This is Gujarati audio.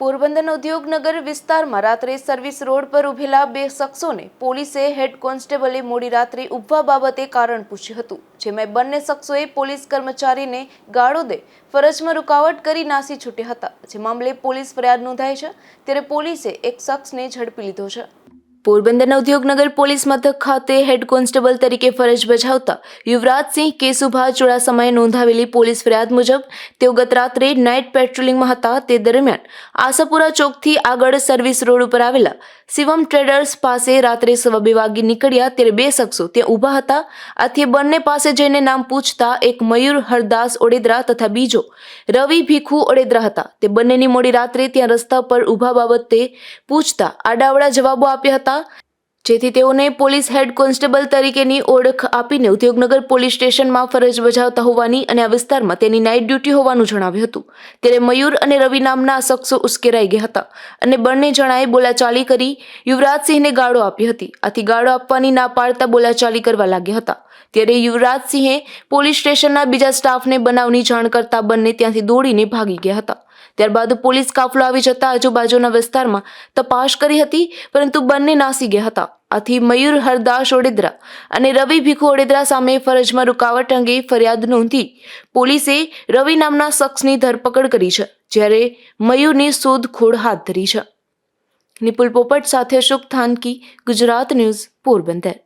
પોરબંદરના ઉદ્યોગનગર વિસ્તારમાં રાત્રે સર્વિસ રોડ પર ઉભેલા બે શખ્સોને પોલીસે હેડ કોન્સ્ટેબલે મોડી રાત્રે ઉભવા બાબતે કારણ પૂછ્યું હતું, જેમાં બંને શખ્સોએ પોલીસ કર્મચારીને ગાળો દે ફરજમાં રૂકાવટ કરી નાસી છૂટ્યા હતા. જે મામલે પોલીસ ફરિયાદ નોંધાઈ છે, ત્યારે પોલીસે એક શખ્સને ઝડપી લીધો છે. પોરબંદરના ઉદ્યોગનગર પોલીસ મથક ખાતે હેડ કોન્સ્ટેબલ તરીકે ફરજ બજાવતા યુવરાજસિંહ કેશુભા ચુડાસમાએ નોંધાવેલી પોલીસ ફરિયાદ મુજબ તેઓ ગત રાત્રે નાઇટ પેટ્રોલિંગમાં હતા. તે દરમિયાન આશાપુરા ચોકથી આગળ સર્વિસ રોડ ઉપર આવેલા શિવમ ટ્રેડર્સ પાસે રાત્રે સવા બે વાગે નીકળ્યા ત્યારે બે શખ્સો ત્યાં ઊભા હતા. આથી બંને પાસે જઈને નામ પૂછતા એક મયુર હરદાસ ઓડેદરા તથા બીજો રવિ ભીખુ ઓડેદરા હતા. તે બંનેની મોડી રાત્રે ત્યાં રસ્તા પર ઊભા બાબતે પૂછતા આડાવડા જવાબો આપ્યા હતા. જેથી તેઓને પોલીસ હેડ કોન્સ્ટેબલ તરીકેની ઓળખ આપીને ઉદ્યોગનગર પોલીસ સ્ટેશનમાં ફરજ બજાવતા હોવાની અને આ વિસ્તારમાં તેની નાઇટ ડ્યુટી હોવાનું જણાવ્યું હતું. ત્યારે મયુર અને રવિ નામના શખ્સો ઉશ્કેરાઈ ગયા હતા અને બંને જણાએ બોલાચાલી કરી યુવરાજસિંહને ગાળો આપી હતી. આથી ગાળો આપવાની ના પાડતા બોલાચાલી કરવા લાગ્યા હતા. ત્યારે યુવરાજસિંહે પોલીસ સ્ટેશનના બીજા સ્ટાફને બનાવની જાણ કરતા બંને ત્યાંથી દોડીને ભાગી ગયા હતા. ત્યારબાદ પોલીસ કાફલો આવી જતા આજુબાજુના વિસ્તારમાં તપાસ કરી હતી, પરંતુ બંને નાસી ગયા હતા. આથી મયુર, હરદાસ ઓડેદરા અને રવિ ભીખુ ઓડેદરા સામે ફરજમાં રૂકાવટ અંગે ફરિયાદ નોંધી પોલીસે રવિ નામના શખ્સની ધરપકડ કરી છે, જ્યારે મયુરની શોધખોળ હાથ ધરી છે. નિપુલ પોપટ સાથે અશોક થાનકી, ગુજરાત ન્યૂઝ, પોરબંદર.